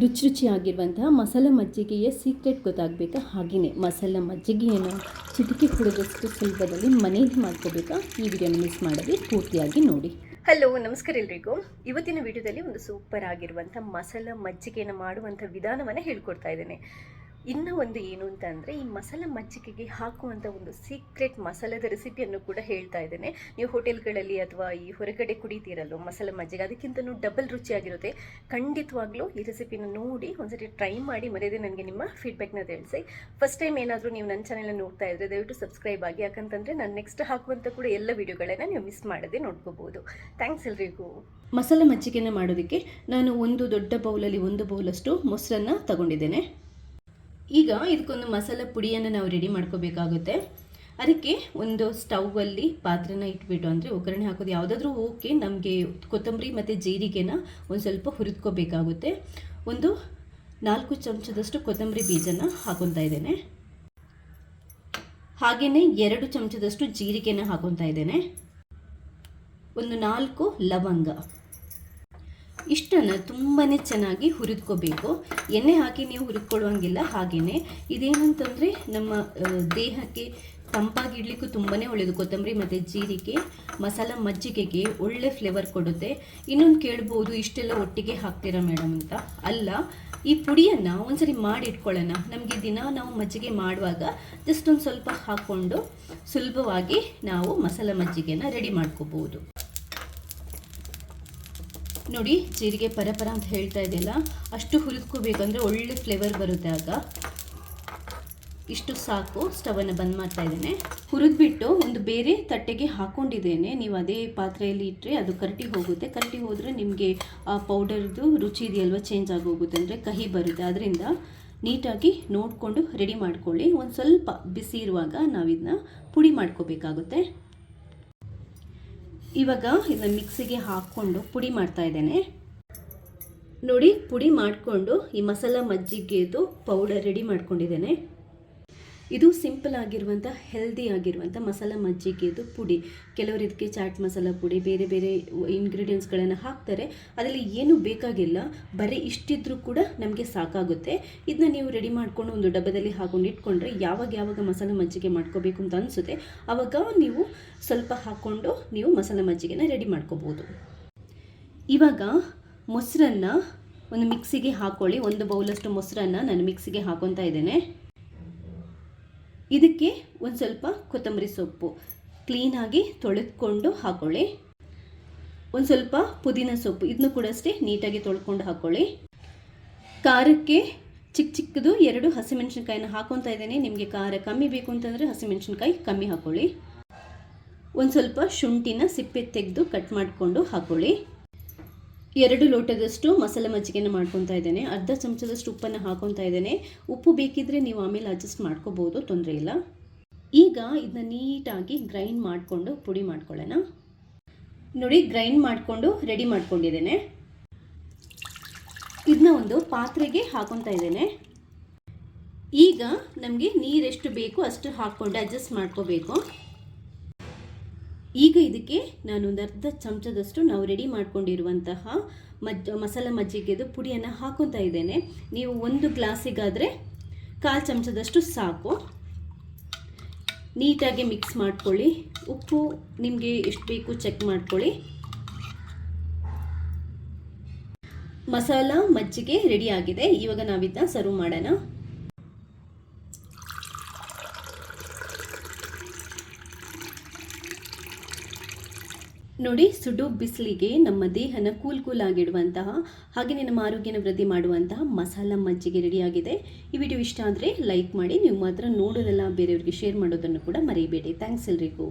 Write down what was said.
ರುಚಿ ರುಚಿಯಾಗಿರುವಂತಹ ಮಸಾಲೆ ಮಜ್ಜಿಗೆಯ ಸೀಕ್ರೆಟ್ ಗೊತ್ತಾಗಬೇಕಾ. ಹಾಗೆಯೇ ಮಸಾಲ ಮಜ್ಜಿಗೆಯನ್ನು ಚಿಟಿಕೆ ಕುಡಿದಷ್ಟು ಸುಲಭದಲ್ಲಿ ಮನೆಯಲ್ಲಿ ಮಾಡ್ಕೋಬೇಕಾ? ಈ ವಿಡಿಯೋನ ಮಿಸ್ ಮಾಡದೆ ಪೂರ್ತಿಯಾಗಿ ನೋಡಿ. ಹಲೋ ನಮಸ್ಕಾರ ಎಲ್ರಿಗೂ. ಇವತ್ತಿನ ವಿಡಿಯೋದಲ್ಲಿ ಒಂದು ಸೂಪರ್ ಆಗಿರುವಂಥ ಮಸಾಲೆ ಮಜ್ಜಿಗೆಯನ್ನು ಮಾಡುವಂಥ ವಿಧಾನವನ್ನು ಹೇಳ್ಕೊಡ್ತಾ ಇದ್ದೇನೆ. ಇನ್ನು ಒಂದು ಏನು ಅಂತ ಅಂದರೆ, ಈ ಮಸಾಲ ಮಜ್ಜಿಗೆಗೆ ಹಾಕುವಂಥ ಒಂದು ಸೀಕ್ರೆಟ್ ಮಸಾಲದ ರೆಸಿಪಿಯನ್ನು ಕೂಡ ಹೇಳ್ತಾ ಇದ್ದೇನೆ. ನೀವು ಹೋಟೆಲ್ಗಳಲ್ಲಿ ಅಥವಾ ಈ ಹೊರಗಡೆ ಕುಡಿತೀರಲ್ಲೋ ಮಸಾಲ ಮಜ್ಜಿಗೆ ಅದಕ್ಕಿಂತಲೂ ಡಬಲ್ ರುಚಿಯಾಗಿರುತ್ತೆ. ಖಂಡಿತವಾಗ್ಲೂ ಈ ರೆಸಿಪಿನ ನೋಡಿ ಒಂದ್ಸರಿ ಟ್ರೈ ಮಾಡಿ ಮರೆಯದೆ ನನಗೆ ನಿಮ್ಮ ಫೀಡ್ಬ್ಯಾಕ್ನ ತಿಳಿಸಿ. ಫಸ್ಟ್ ಟೈಮ್ ಏನಾದರೂ ನೀವು ನನ್ನ ಚಾನೆಲ್ನ ನೋಡ್ತಾ ಇದ್ದರೆ ದಯವಿಟ್ಟು ಸಬ್ಸ್ಕ್ರೈಬ್ ಆಗಿ, ಯಾಕಂತಂದರೆ ನಾನು ನೆಕ್ಸ್ಟ್ ಹಾಕುವಂಥ ಕೂಡ ಎಲ್ಲ ವಿಡಿಯೋಗಳನ್ನು ನೀವು ಮಿಸ್ ಮಾಡದೆ ನೋಡ್ಕೋಬೋದು. ಥ್ಯಾಂಕ್ಸ್ ಎಲ್ರಿಗೂ. ಮಸಾಲ ಮಜ್ಜಿಗೆನ ಮಾಡೋದಕ್ಕೆ ನಾನು ಒಂದು ದೊಡ್ಡ ಬೌಲಲ್ಲಿ ಒಂದು ಬೌಲಷ್ಟು ಮೊಸರನ್ನು ತಗೊಂಡಿದ್ದೇನೆ. ಈಗ ಇದಕ್ಕೊಂದು ಮಸಾಲ ಪುಡಿಯನ್ನು ನಾವು ರೆಡಿ ಮಾಡ್ಕೋಬೇಕಾಗುತ್ತೆ. ಅದಕ್ಕೆ ಒಂದು ಸ್ಟೌವಲ್ಲಿ ಪಾತ್ರೆನ ಇಟ್ಬಿಟ್ಟು, ಅಂದರೆ ಒಗ್ಗರಣೆ ಹಾಕೋದು ಯಾವುದಾದ್ರೂ ಓಕೆ ನಮಗೆ ಕೊತ್ತಂಬರಿ ಮತ್ತು ಜೀರಿಗೆನ ಒಂದು ಸ್ವಲ್ಪ ಹುರಿದ್ಕೋಬೇಕಾಗುತ್ತೆ. ಒಂದು ನಾಲ್ಕು ಚಮಚದಷ್ಟು ಕೊತ್ತಂಬರಿ ಬೀಜನ ಹಾಕೊತಾ ಇದ್ದೇನೆ. ಹಾಗೆಯೇ ಎರಡು ಚಮಚದಷ್ಟು ಜೀರಿಗೆನ ಹಾಕೊತಾ ಇದ್ದೇನೆ. ಒಂದು ನಾಲ್ಕು ಲವಂಗ. ಇಷ್ಟನ್ನು ತುಂಬಾ ಚೆನ್ನಾಗಿ ಹುರಿದ್ಕೋಬೇಕು. ಎಣ್ಣೆ ಹಾಕಿ ನೀವು ಹುರಿದ್ಕೊಳ್ಳುವಂಗಿಲ್ಲ ಹಾಗೆಯೇ ಇದೇನಂತಂದರೆ ನಮ್ಮ ದೇಹಕ್ಕೆ ತಂಪಾಗಿಡ್ಲಿಕ್ಕೂ ತುಂಬಾ ಒಳ್ಳೆಯದು ಕೊತ್ತಂಬರಿ ಮತ್ತು ಜೀರಿಗೆ, ಮಸಾಲ ಮಜ್ಜಿಗೆಗೆ ಒಳ್ಳೆ ಫ್ಲೇವರ್ ಕೊಡುತ್ತೆ. ಇನ್ನೊಂದು ಕೇಳ್ಬೋದು, ಇಷ್ಟೆಲ್ಲ ಒಟ್ಟಿಗೆ ಹಾಕ್ತೀರಾ ಮೇಡಮ್ ಅಂತ. ಅಲ್ಲ, ಈ ಪುಡಿಯನ್ನು ಮಾಡಿ ಇಟ್ಕೊಳ್ಳೋಣ ನಮಗೆ ದಿನ ನಾವು ಮಜ್ಜಿಗೆ ಮಾಡುವಾಗ ಜಸ್ಟ್ ಒಂದು ಸ್ವಲ್ಪ ಹಾಕ್ಕೊಂಡು ಸುಲಭವಾಗಿ ನಾವು ಮಸಾಲ ಮಜ್ಜಿಗೆನ ರೆಡಿ ಮಾಡ್ಕೋಬೋದು ನೋಡಿ, ಜೀರಿಗೆ ಪರಪರ ಅಂತ ಹೇಳ್ತಾ ಇದೆಯಲ್ಲ, ಅಷ್ಟು ಹುರಿದ್ಕೋಬೇಕಂದ್ರೆ ಒಳ್ಳೆ ಫ್ಲೇವರ್ ಬರುತ್ತೆ ಆಗ. ಇಷ್ಟು ಸಾಕು ಸ್ಟವನ್ನು ಬಂದ್ ಮಾಡ್ತಾ ಇದ್ದೇನೆ. ಹುರಿದ್ಬಿಟ್ಟು ಒಂದು ಬೇರೆ ತಟ್ಟೆಗೆ ಹಾಕೊಂಡಿದ್ದೇನೆ. ನೀವು ಅದೇ ಪಾತ್ರೆಯಲ್ಲಿ ಇಟ್ಟರೆ ಅದು ಕರಟಿ ಹೋಗುತ್ತೆ. ಕರಟಿ ಹೋದರೆ ನಿಮಗೆ ಆ ಪೌಡರ್ದು ರುಚಿ ಇದೆಯಲ್ವ ಚೇಂಜ್ ಆಗೋಗುತ್ತೆ. ಅಂದರೆ ಕಹಿ ಬರುತ್ತೆ. ಅದರಿಂದ ನೀಟಾಗಿ ನೋಡಿಕೊಂಡು ರೆಡಿ ಮಾಡ್ಕೊಳ್ಳಿ. ಒಂದು ಸ್ವಲ್ಪ ಬಿಸಿ ಇರುವಾಗ ನಾವಿದನ್ನ ಪುಡಿ ಮಾಡ್ಕೋಬೇಕಾಗುತ್ತೆ. ಇವಾಗ ಇದನ್ನ ಮಿಕ್ಸಿಗೆ ಹಾಕ್ಕೊಂಡು ಪುಡಿ ಮಾಡ್ತಾ ಇದ್ದೇನೆ. ನೋಡಿ, ಪುಡಿ ಮಾಡಿಕೊಂಡು ಈ ಮಸಾಲ ಮಜ್ಜಿಗೆದು ಪೌಡರ್ ರೆಡಿ ಮಾಡ್ಕೊಂಡಿದ್ದೇನೆ. ಇದು ಸಿಂಪಲ್ ಆಗಿರುವಂಥ ಹೆಲ್ದಿ ಆಗಿರುವಂಥ ಮಸಾಲ ಮಜ್ಜಿಗೆದು ಪುಡಿ. ಕೆಲವರು ಇದಕ್ಕೆ ಚಾಟ್ ಮಸಾಲ ಪುಡಿ, ಬೇರೆ ಬೇರೆ ಇಂಗ್ರೀಡಿಯೆಂಟ್ಸ್ಗಳನ್ನು ಹಾಕ್ತಾರೆ. ಅದರಲ್ಲಿ ಏನು ಬೇಕಾಗಿಲ್ಲ, ಬರೀ ಇಷ್ಟಿದ್ರೂ ಕೂಡ ನಮಗೆ ಸಾಕಾಗುತ್ತೆ. ಇದನ್ನ ನೀವು ರೆಡಿ ಮಾಡ್ಕೊಂಡು ಒಂದು ಡಬ್ಬದಲ್ಲಿ ಹಾಕೊಂಡು ಇಟ್ಕೊಂಡ್ರೆ ಯಾವಾಗ ಯಾವಾಗ ಮಸಾಲ ಮಜ್ಜಿಗೆ ಮಾಡ್ಕೋಬೇಕು ಅಂತ ಅನಿಸುತ್ತೆ ಆವಾಗ ನೀವು ಸ್ವಲ್ಪ ಹಾಕ್ಕೊಂಡು ನೀವು ಮಸಾಲ ಮಜ್ಜಿಗೆನ ರೆಡಿ ಮಾಡ್ಕೋಬೋದು. ಇವಾಗ ಮೊಸರನ್ನು ಒಂದು ಮಿಕ್ಸಿಗೆ ಹಾಕ್ಕೊಳ್ಳಿ ಒಂದು ಬೌಲಷ್ಟು ಮೊಸರನ್ನು ನಾನು ಮಿಕ್ಸಿಗೆ ಹಾಕೊತಾ ಇದ್ದೇನೆ. ಇದಕ್ಕೆ ಒಂದು ಸ್ವಲ್ಪ ಕೊತ್ತಂಬರಿ ಸೊಪ್ಪು. ಕ್ಲೀನಾಗಿ ತೊಳೆದುಕೊಂಡು ಹಾಕೊಳ್ಳಿ. ಒಂದು ಸ್ವಲ್ಪ ಪುದೀನ ಸೊಪ್ಪು. ಇದನ್ನು ಕೂಡ ಅಷ್ಟೇ ನೀಟಾಗಿ ತೊಳ್ಕೊಂಡು ಹಾಕೊಳ್ಳಿ. ಖಾರಕ್ಕೆ ಚಿಕ್ಕ ಚಿಕ್ಕದು ಎರಡು ಹಸಿಮೆಣಸಿನ್ಕಾಯಿನ ಹಾಕೊತಾ ಇದ್ದೇನೆ. ನಿಮಗೆ ಖಾರ ಕಮ್ಮಿ ಬೇಕು ಅಂತಂದರೆ ಹಸಿಮೆಣಸಿನ್ಕಾಯಿ ಕಮ್ಮಿ ಹಾಕೊಳ್ಳಿ. ಒಂದು ಸ್ವಲ್ಪ ಶುಂಠಿನ ಸಿಪ್ಪೆ ತೆಗೆದು ಕಟ್ ಮಾಡಿಕೊಂಡು ಹಾಕ್ಕೊಳ್ಳಿ ಎರಡು ಲೋಟದಷ್ಟು ಮಸಾಲೆ ಮಜ್ಜಿಗೆನ ಮಾಡ್ಕೊತಾ ಇದ್ದೇನೆ. ಅರ್ಧ ಚಮಚದಷ್ಟು ಉಪ್ಪನ್ನು ಹಾಕೊತಾ ಇದ್ದೇನೆ. ಉಪ್ಪು ಬೇಕಿದ್ರೆ ನೀವು ಆಮೇಲೆ ಅಡ್ಜಸ್ಟ್ ಮಾಡ್ಕೋಬೋದು, ತೊಂದರೆ ಇಲ್ಲ. ಈಗ ಇದನ್ನ ನೀಟಾಗಿ ಗ್ರೈಂಡ್ ಮಾಡಿಕೊಂಡು ಪುಡಿ ಮಾಡ್ಕೊಳ್ಳೋಣ. ನೋಡಿ ಗ್ರೈಂಡ್ ಮಾಡಿಕೊಂಡು ರೆಡಿ ಮಾಡ್ಕೊಂಡಿದ್ದೇನೆ. ಇದನ್ನ ಒಂದು ಪಾತ್ರೆಗೆ ಹಾಕೊತಾ ಇದ್ದೇನೆ. ಈಗ ನಮಗೆ ನೀರೆಷ್ಟು ಬೇಕು ಅಷ್ಟು ಹಾಕ್ಕೊಂಡು ಅಡ್ಜಸ್ಟ್ ಮಾಡ್ಕೋಬೇಕು. ಈಗ ಇದಕ್ಕೆ ನಾನು ಒಂದು ಅರ್ಧ ಚಮಚದಷ್ಟು ನಾವು ರೆಡಿ ಮಾಡ್ಕೊಂಡಿರುವಂತಹ ಮಜ್ ಮಸಾಲ ಮಜ್ಜಿಗೆದು ಪುಡಿಯನ್ನು ಹಾಕೊತಾ ಇದ್ದೇನೆ. ನೀವು ಒಂದು ಗ್ಲಾಸಿಗಾದರೆ ಕಾಲು ಚಮಚದಷ್ಟು ಸಾಕು. ನೀಟಾಗಿ ಮಿಕ್ಸ್ ಮಾಡ್ಕೊಳ್ಳಿ. ಉಪ್ಪು ನಿಮಗೆ ಎಷ್ಟು ಬೇಕು ಚೆಕ್ ಮಾಡ್ಕೊಳ್ಳಿ. ಮಸಾಲ ಮಜ್ಜಿಗೆ ರೆಡಿ ಆಗಿದೆ. ಇವಾಗ ನಾವಿದನ್ನ ಸರ್ವ್ ಮಾಡೋಣ. ನೋಡಿ, ಸುಡು ಬಿಸಿಲಿಗೆ ನಮ್ಮ ದೇಹನ ಕೂಲ್ ಕೂಲ್ ಆಗಿಡುವಂತಹ ಹಾಗೆಯೇ ನಮ್ಮ ಆರೋಗ್ಯನ ವೃದ್ಧಿ ಮಾಡುವಂತಹ ಮಸಾಲ ಮಜ್ಜಿಗೆ ರೆಡಿಯಾಗಿದೆ. ಈ ವಿಡಿಯೋ ಇಷ್ಟ ಆದರೆ ಲೈಕ್ ಮಾಡಿ, ನೀವು ಮಾತ್ರ ನೋಡೋದೆಲ್ಲ, ಬೇರೆಯವ್ರಿಗೆ ಶೇರ್ ಮಾಡೋದನ್ನು ಕೂಡ ಮರೆಯಬೇಡಿ ಥ್ಯಾಂಕ್ಸ್ ಎಲ್ರಿಗೂ.